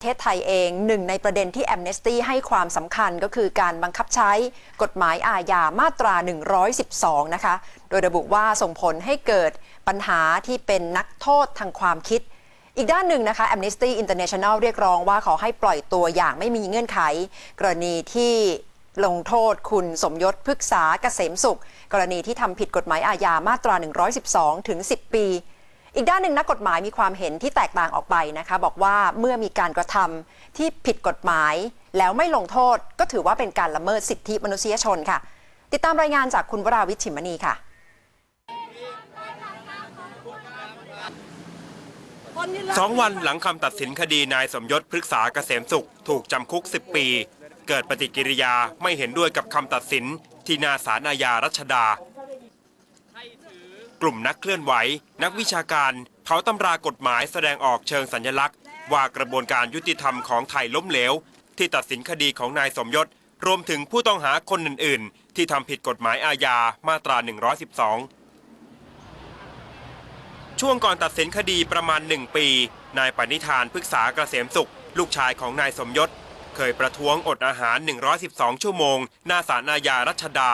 ประเทศไทยเองหนึ่งในประเด็นที่ Amnesty ให้ความสำคัญก็คือการบังคับใช้กฎหมายอาญามาตรา 112 นะคะ โดยระบุว่าส่งผลให้เกิดปัญหาที่เป็นนักโทษทางความคิด อีกด้านหนึ่งนะคะ Amnesty International เรียกร้องว่าขอให้ปล่อยตัวอย่างไม่มีเงื่อนไข กรณีที่ลงโทษคุณสมยศพฤกษาเกษมสุข กรณีที่ทำผิดกฎหมายอาญามาตรา 112 ถึง 10 ปี อีกด้านหนึ่งนักกฎหมายมีความเห็นที่แตกต่างออกไปนะคะ บอกว่าเมื่อมีการกระทำที่ผิดกฎหมาย แล้วไม่ลงโทษก็ถือว่าเป็นการละเมิดสิทธิมนุษยชนค่ะ ติดตามรายงานจากคุณวราวิชิมณีค่ะสองวันหลังคำตัดสินคดีนายสมยศพฤกษาเกษมสุข ถูกจำคุก 10 ปี เกิดปฏิกิริยาไม่เห็นด้วยกับคำตัดสินที่นาสารอาญารัชดา กลุ่มนักเคลื่อนไหว นักวิชาการเผาตำรากฎหมายแสดงออกเชิงสัญลักษณ์ ว่ากระบวนการยุติธรรมของไทยล้มเหลว ที่ตัดสินคดีของนายสมยศ รวมถึงผู้ต้องหาคนอื่น ๆ ที่ทำผิดกฎหมายอาญามาตรา 112 ช่วงก่อนตัดสินคดีประมาณหนึ่งปี นายปณิธานพฤกษาเกษมสุข ลูกชายของนายสมยศ เคยประท้วงอดอาหาร 112 ชั่วโมง หน้าศาลอาญารัชดา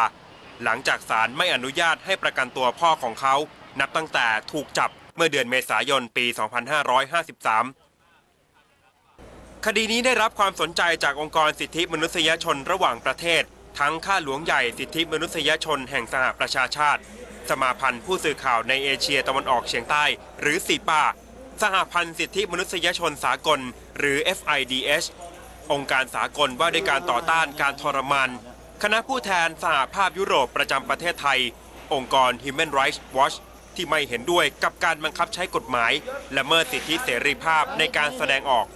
หลังจากศาลไม่อนุญาตให้ประกันตัวพ่อของเขา นับตั้งแต่ถูกจับเมื่อเดือนเมษายนปี 2553 คดีนี้ได้รับความสนใจจากองค์กรสิทธิมนุษยชนระหว่างประเทศ ทั้งข้าหลวงใหญ่สิทธิมนุษยชนแห่งสหประชาชาติ สมาพันธ์ผู้สื่อข่าวในเอเชียตะวันออกเฉียงใต้ หรือสีป้าสหพันธ์สิทธิมนุษยชนสากล หรือ FIDH องค์การสากลว่าด้วยการต่อต้านการทรมาน คณะผู้แทนสหภาพยุโรปประจำประเทศไทย องค์กร Human Rights Watch ที่ไม่เห็นด้วยกับการบังคับใช้กฎหมายและเมิดสิทธิเสรีภาพในการแสดงออก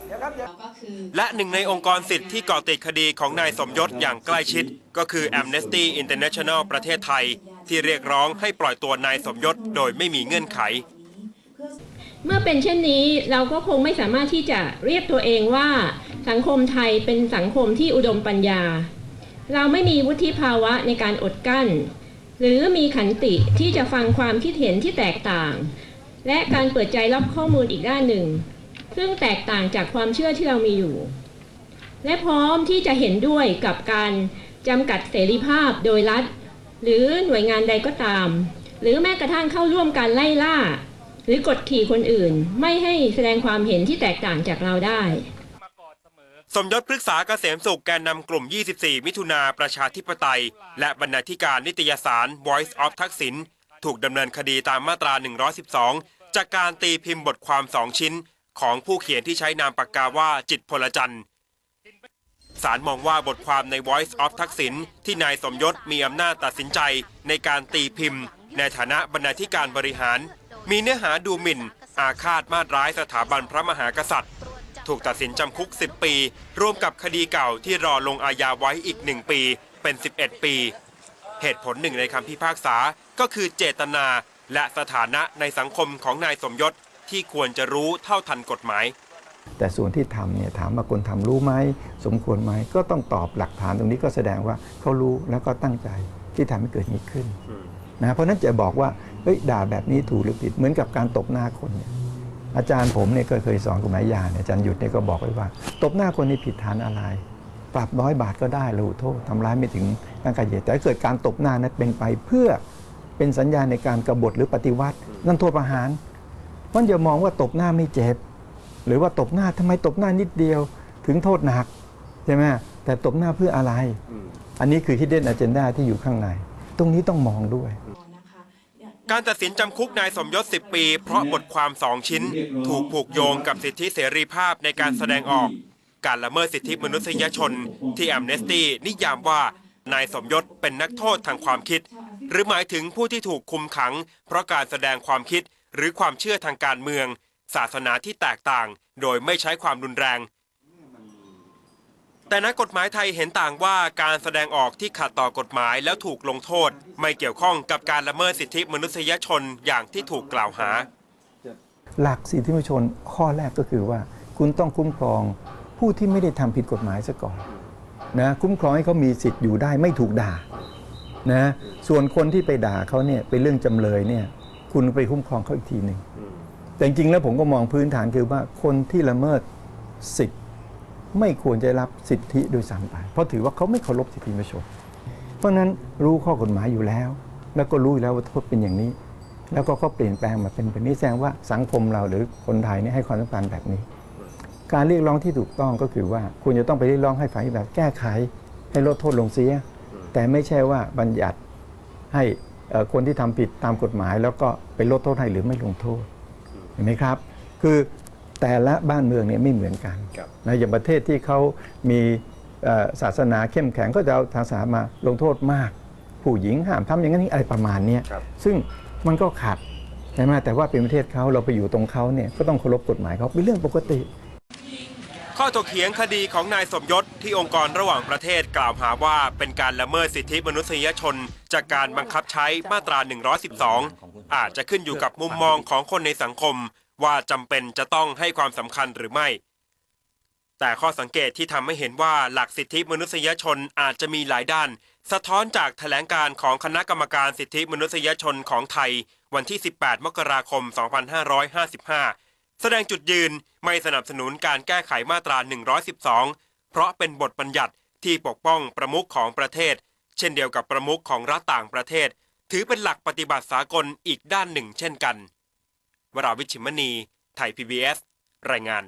และหนึ่งในองค์กรสิทธิ์ที่ก่อติดคดีของนายสมยศอย่างใกล้ชิด ก็คือ Amnesty International ประเทศไทย ที่เรียกร้องให้ปล่อยตัวนายสมยศโดยไม่มีเงื่อนไข เมื่อเป็นเช่นนี้เราก็คงไม่สามารถที่จะเรียกตัวเองว่าสังคมไทยเป็นสังคมที่อุดมปัญญา เราไม่มีวุฒิภาวะในการอดกั้น หรือมีขันติที่จะฟังความคิดเห็นที่แตกต่าง และการเปิดใจรับข้อมูลอีกด้านหนึ่ง ซึ่งแตกต่างจากความเชื่อที่เรามีอยู่ และพร้อมที่จะเห็นด้วยกับการจำกัดเสรีภาพโดยรัฐ หรือหน่วยงานใดก็ตาม หรือแม้กระทั่งเข้าร่วมการไล่ล่า หรือกดขี่คนอื่น ไม่ให้แสดงความเห็นที่แตกต่างจากเราได้ สมยศพฤกษาเกษมสุขแกนนำกลุ่ม 24 มิถุนาประชาธิปไตย และบรรณาธิการนิตยสาร Voice of ทักษิณถูกดำเนินคดีตามมาตรา 112 จากการตีพิมพ์บทความสองชิ้น ของผู้เขียนที่ใช้นามปากกาว่าจิตพลจันทร์ศาลมองว่าบทความใน Voice of ทักษิณที่นายสมยศมีอำนาจตัดสินใจในการตีพิมพ์ ในฐานะบรรณาธิการบริหาร มีเนื้อหาดูหมิ่น อาฆาตมาตร้ายสถาบันพระมหากษัตริย์ ถูกตัดสินจำคุก 10 ปี ร่วมกับคดีเก่าที่รอลงอาญาไว้อีก 1 ปีเป็น 11 ปี เหตุผลหนึ่งในคำพิพากษาก็คือเจตนาและสถานะในสังคมของนายสมยศที่ควรจะรู้เท่าทันกฎหมาย แต่ส่วนที่ทำเนี่ยถามว่าคนทำรู้ไหมสมควรไหมก็ต้องตอบหลักฐานตรงนี้ก็แสดงว่าเขารู้แล้วก็ตั้งใจที่ทำให้เกิดนี้ขึ้นนะเพราะฉะนั้นจะบอกว่าเฮ้ยด่าแบบนี้ถูกหรือผิดเหมือนกับการตบหน้าคนเนี่ย อาจารย์ผมเนี่ยก็เคยสอนกฎหมายยาเนี่ยอาจารย์หยุดเนี่ยก็บอกไว้ว่า ตบหน้าคนนี่ผิดฐานอะไร ปรับร้อยบาทก็ได้ระหุโทษทำร้ายไม่ถึงร่างกายเหตุแต่เกิดการตบหน้านั้นเป็นไปเพื่อเป็นสัญญาในการกบฏหรือปฏิวัติ นั่นโทษประหารมันอย่ามองว่าตบหน้าไม่เจ็บ หรือว่าตบหน้าทำไมตบหน้านิดเดียวถึงโทษหนักใช่ไหมแต่ตบหน้าเพื่ออะไร อันนี้คือที่เด่นอเจนดาที่อยู่ข้างใน ตรงนี้ต้องมองด้วย การตัดสินจำคุกนายสมยศ 10 ปี เพราะบทความสองชิ้น ถูกผูกโยงกับสิทธิเสรีภาพในการแสดงออก การละเมิดสิทธิมนุษยชน ที่แอมเนสตี้นิยามว่านายสมยศเป็นนักโทษทางความคิด หรือหมายถึงผู้ที่ถูกคุมขัง เพราะการแสดงความคิดหรือความเชื่อทางการเมือง ศาสนาที่แตกต่าง โดยไม่ใช้ความรุนแรง แต่นักกฎหมายไทยเห็นต่างว่าการแสดงออกที่ขัดต่อกฎหมายแล้วถูกลงโทษ ไม่เกี่ยวข้องกับการละเมิดสิทธิมนุษยชนอย่างที่ถูกกล่าวหา หลักสิทธิมนุษยชนข้อแรกก็คือว่า คุณต้องคุ้มครองผู้ที่ไม่ได้ทำผิดกฎหมายซะก่อนนะคุ้มครองให้เขามีสิทธิ์อยู่ได้ไม่ถูกด่านะส่วนคนที่ไปด่าเขาเนี่ยเป็นเรื่องจำเลยเนี่ยคุณไปคุ้มครองเขาอีกทีหนึ่งแต่จริงแล้วผมก็มองพื้นฐานคือว่าคนที่ละเมิดสิทธิ ไม่ควรจะรับสิทธิโดยสามไป เพราะถือว่าเขาไม่เคารพสิทธิมนุษยชน เพราะนั้นรู้ข้อกฎหมายอยู่แล้ว แล้วก็รู้อยู่แล้วว่าโทษเป็นอย่างนี้ แล้วก็เขาเปลี่ยนแปลงมาเป็นแบบนี้แสดงว่าสังคมเราหรือคนไทยเนี่ยให้ความสำคัญแบบนี้ การเรียกร้องที่ถูกต้องก็คือว่าคุณจะต้องไปเรียกร้องให้ฝ่ายปฏิบัติแก้ไข ให้ลดโทษลงเสีย แต่ไม่ใช่ว่าบัญญัติให้คนที่ทำผิดตามกฎหมาย แล้วก็ไปลดโทษให้หรือไม่ลงโทษเห็นไหมครับ คือ แต่ละบ้านเมืองเนี่ยไม่เหมือนกันนะอย่างประเทศที่เขามีเอ่อศาสนาเข้มแข็งก็จะเอาทางศาสนามาลงโทษมาก ผู้หญิงห้ามทำอย่างนั้นอะไรประมาณเนี้ยซึ่งมันก็ขัดใช่ไหมแต่ว่าเป็นประเทศเขาเราไปอยู่ตรงเขาเนี่ยก็ต้องเคารพกฎหมายเขาเป็นเรื่องปกติ ข้อถกเถียงคดีของนายสมยศที่องค์กรระหว่างประเทศกล่าวหาว่าเป็นการละเมิดสิทธิมนุษยชน จากการบังคับใช้มาตรา 112 อาจจะขึ้นอยู่กับมุมมองของคนในสังคม ว่าจำเป็นจะต้องให้ความสำคัญหรือไม่ แต่ข้อสังเกตที่ทำให้เห็นว่าหลักสิทธิมนุษยชนอาจจะมีหลายด้าน สะท้อนจากแถลงการของคณะกรรมการสิทธิมนุษยชนของไทย วันที่ 18 มกราคม 2555 แสดงจุดยืนไม่สนับสนุนการแก้ไขมาตรา 112 เพราะเป็นบทบัญญัติที่ปกป้องประมุขของประเทศ เช่นเดียวกับประมุขของรัฐต่างประเทศ ถือเป็นหลักปฏิบัติสากลอีกด้านหนึ่งเช่นกัน วราวิชิมณี ไทย PBS รายงาน